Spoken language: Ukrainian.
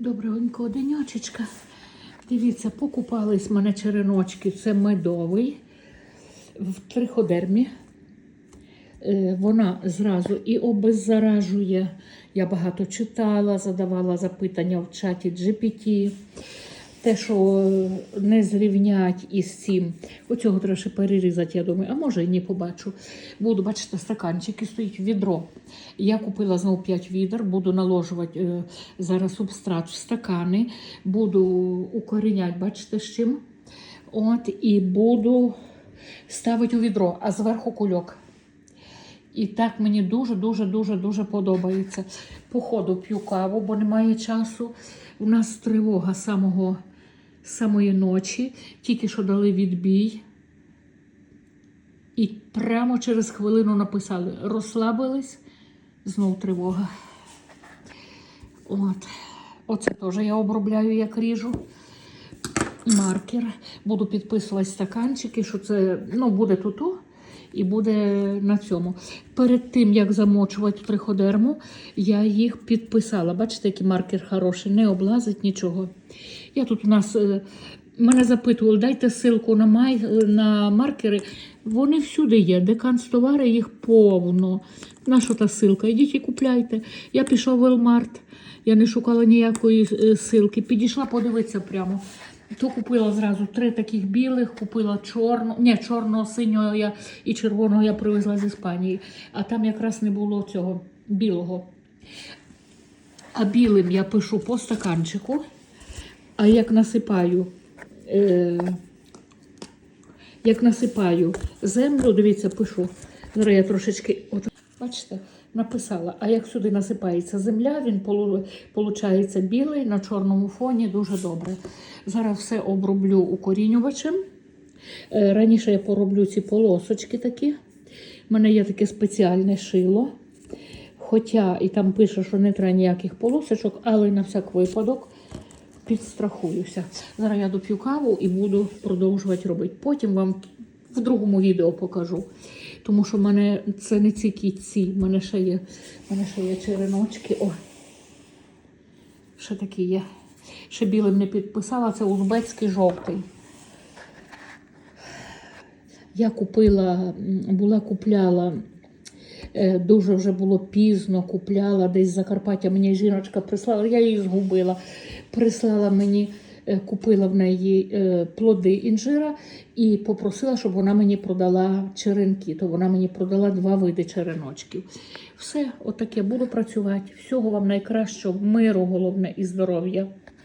Добренького денечечка. Дивіться, покупались в мене череночки. Це медовий в триходермі. Е, Вона зразу і обеззаражує. Я багато читала, задавала запитання в чаті GPT. Те, що е, не зрівнять із цим. Оцього треба перерізати, я думаю, а може і не побачу. Буду, бачите, стаканчики стоїть відро. Я купила знову 5 відер, буду наложувати е, зараз субстрат в стакани, буду укоріняти, бачите, з чим. От, і буду ставити у відро, а зверху кульок. І так мені дуже, дуже, подобається. По ходу п'ю каву, бо немає часу. У нас тривога самого самої ночі. Тільки що дали відбій. І прямо через хвилину написали: розслабились, знов тривога. От. Оце теж я обробляю, як ріжу. Маркер. Буду підписувати стаканчики, що це ну, буде тут і буде на цьому. Перед тим, як замочувати триходерму, я їх підписала. Бачите, який маркер хороший, не облазить нічого. Я тут у нас е, мене запитували, дайте ссылку на, май, на маркери. Вони всюди є. Деканцтовари їх повно. Наша та ссылка? Ідіть і купляйте. Я пішов в Елмарт. Я не шукала ніякої е, ссылки. Підійшла подивитися прямо. То купила зразу три таких білих, купила чорного, ні, чорного, синього я і червоного я привезла з Іспанії. А там якраз не було цього білого. А білим я пишу по стаканчику. А як насипаю, е, як насипаю землю, дивіться, пишу. Зараз я трошечки, от, бачите, написала. А як сюди насипається земля, він виходить білий на чорному фоні, дуже добре. Зараз все оброблю укорінювачем. Е, Раніше я пороблю ці полосочки такі. У мене є таке спеціальне шило. Хоча і там пише, що не треба ніяких полосочок, але на всяк випадок підстрахуюся. Зараз я доп'ю каву і буду продовжувати робити. Потім вам в другому відео покажу. Тому що в мене це не ці кітці, в мене ще є, в мене ще є череночки. О, ще такі є. Ще білим не підписала, це узбецький жовтий. Я купила, була купляла, е, дуже вже було пізно, купляла десь з Закарпаття. Мені жіночка прислала, я її згубила. Прислала мені, купила в неї е, плоди інжира і попросила, щоб вона мені продала черенки. То вона мені продала два види череночків. Все, отаке буду працювати. Всього вам найкращого, миру, головне і здоров'я.